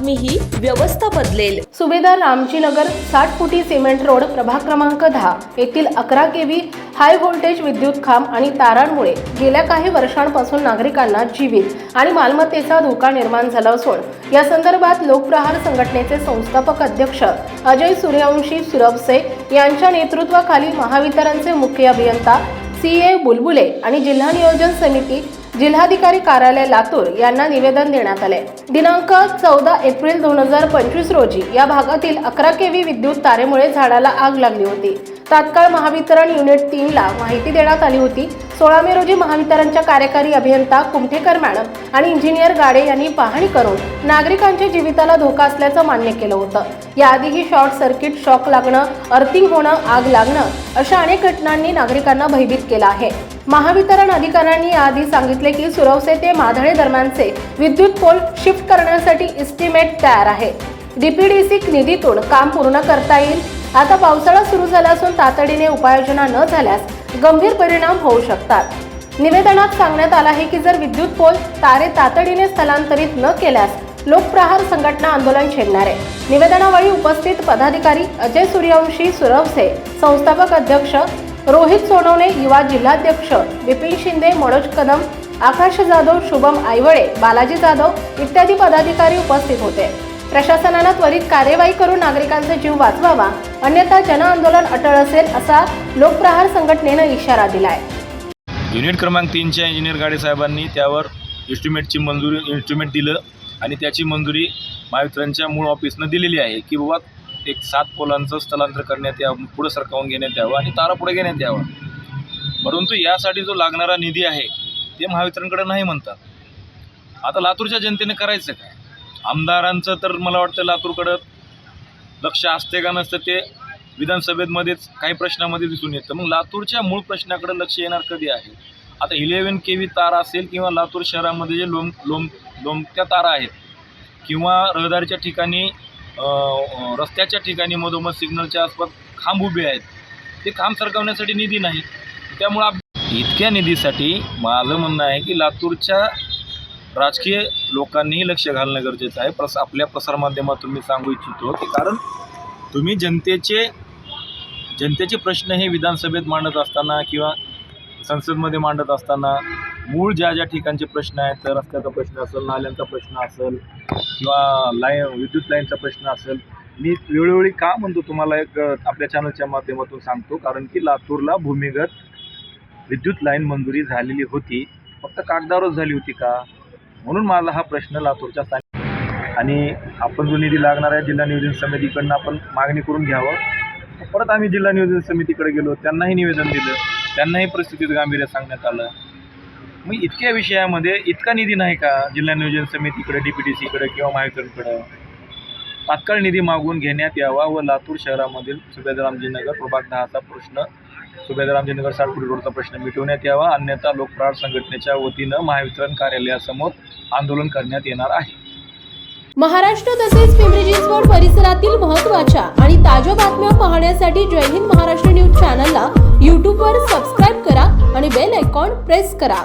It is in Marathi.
ही व्यवस्था बदलेल. सुभेदार रामजीनगर साठ फुटी सिमेंट रोड प्रभाग क्रमांक दहा येथील अकरा केव्ही हाय व्होल्टेज विद्युत खांब आणि तारांमुळे गेल्या काही वर्षांपासून नागरिकांना जीवित आणि मालमत्तेचा धोका निर्माण झाला असून या संदर्भात लोकप्रहार संघटनेचे संस्थापक अध्यक्ष अजय सूर्यवंशी सुरवसे यांच्या नेतृत्वाखाली महावितरणचे मुख्य अभियंता सी ए बुलबुले आणि जिल्हा नियोजन समिती जिल्हाधिकारी कार्यालय लातूर यांना निवेदन देण्यात आले दिनांक चौदा एप्रिल दोन हजार पंचवीस रोजी या भागातील अकरा केव्ही विद्युत तारेमुळे झाडाला आग लागली होती. तात्काळ महावितरण युनिट तीनला माहिती देण्यात आली होती. सोळा मे रोजी महावितरणच्या कार्यकारी अभियंता कुमठेकर मॅडम आणि इंजिनियर गाडे यांनी पाहणी करून नागरिकांच्या जीविताला धोका असल्याचं मान्य केलं होतं. याआधीही शॉर्ट सर्किट शॉक लागणं अर्थिंग होणं आग लागणं अशा अनेक घटनांनी नागरिकांना भयभीत केलं आहे. महावितरण अधिकाऱ्यांनी याआधी सांगितले की सुरवसे ते माधळे दरम्यानचे विद्युत पोल शिफ्ट करण्यासाठी इस्टिमेट तयार आहे. डीपीडीसी निधीतून काम पूर्ण करता येईल. आता पावसाळा सुरू झाला असून तातडीने उपाययोजना न झाल्यास गंभीर परिणाम होऊ शकतात. निवेदनात सांगण्यात आलं आहे की जर विद्युत पोल तारे तातडीने स्थलांतरित न केल्यास लोकप्रहार संघटना आंदोलन छेडणार. आहे निवेदनावेळी उपस्थित पदाधिकारी अजय सूर्यवंशी सुरवसे संस्थापक अध्यक्ष रोहित सोनवणे युवा जिल्हाध्यक्ष विपिन शिंदे मनोज कदम आकाश जाधव शुभम आयवळे बालाजी जाधव इत्यादी पदाधिकारी उपस्थित होते. प्रशासनानं त्वरित कार्यवाही करून नागरिकांचा जीव वाचवावा. अन्यथा जनआंदोलन अटळ असेल असा लोकप्रहार संघटनेनं इशारा दिलाय. युनिट क्रमांक तीनच्या इंजिनियर गाडे साहेबांनी त्यावर इन्स्ट्रुमेंटची मंजुरी इन्स्ट्रुमेंट दिलं आणि त्याची मंजुरी महावितरणच्या मूळ ऑफिसनं दिलेली आहे की बाबा एक सात पोलांचं स्थलांतर करण्यात यावं पुढं सरकावून घेण्यात यावं आणि तारा पुढे घेण्यात यावं. परंतु यासाठी जो लागणारा निधी आहे ते महावितरणकडे नाही म्हणतात. आता लातूरच्या जनतेने करायचं काय? आमदारांचं तर मला वाटतं लातूरकडं लक्ष असते का नसतं ते विधानसभेमध्येच काही प्रश्नामध्ये दिसून येतं. मग लातूरच्या मूळ प्रश्नाकडे लक्ष येणार कधी आहे? आता इलेवन के व्ही तार असेल किंवा लातूर शहरामध्ये जे लोम लोम लोमत्या तारा आहेत किंवा रहदारीच्या ठिकाणी रस्त्याच्या ठिकाणी मधोमध सिग्नलच्या आसपास खांब उभे आहेत ते खांब सरकवण्यासाठी निधी नाही. त्यामुळं इतक्या निधीसाठी माझं म्हणणं आहे की लातूरच्या राजकीय लोकांनीही लक्ष घालणं गरजेचं आहे. प्रस आपल्या प्रसारमाध्यमातून मी सांगू इच्छितो की कारण तुम्ही जनतेचे जनतेचे प्रश्न हे विधानसभेत मांडत असताना किंवा संसदमध्ये मांडत असताना मूळ ज्या ज्या ठिकाणचे प्रश्न आहेत तर रस्त्याचा प्रश्न असेल नाल्यांचा प्रश्न असेल किंवा लाईन विद्युत लाईनचा प्रश्न असेल मी वेळोवेळी का म्हणतो तुम्हाला एक आपल्या चॅनलच्या माध्यमातून सांगतो. कारण की लातूरला भूमिगत विद्युत लाईन मंजुरी झालेली होती. फक्त कागदावरच झाली होती का? म्हणून मला हा प्रश्न लातूरच्या स्थानिक आणि आपण जो निधी लागणार आहे जिल्हा नियोजन समितीकडनं आपण मागणी करून घ्यावं. परत आम्ही जिल्हा नियोजन समितीकडे गेलो त्यांनाही निवेदन दिलं त्यांनाही परिस्थितीत गांभीर्य सांगण्यात आलं. मग इतक्या विषयामध्ये इतका निधी नाही का जिल्हा नियोजन समितीकडे डी पी टी सीकडे किंवा महावितरणकडं तात्काळ निधी मागून घेण्यात यावा व लातूर शहरामधील सुभेदारामजीनगर प्रभाग दहाचा प्रश्न सुभेदारामजीनगर सातपुरी रोडचा प्रश्न मिटवण्यात यावा. अन्यथा लोकप्रहार संघटनेच्या वतीनं महावितरण कार्यालयासमोर आंदोलन करण्यात येणार आहे. महाराष्ट्र तसेच पिंपरी चिंचवड परिसरातील महत्त्वाच्या आणि ताज्या बातम्या पाहण्यासाठी जय हिंद महाराष्ट्र न्यूज चॅनलला यूट्यूबवर सबस्क्राईब करा आणि बेल आयकॉन प्रेस करा.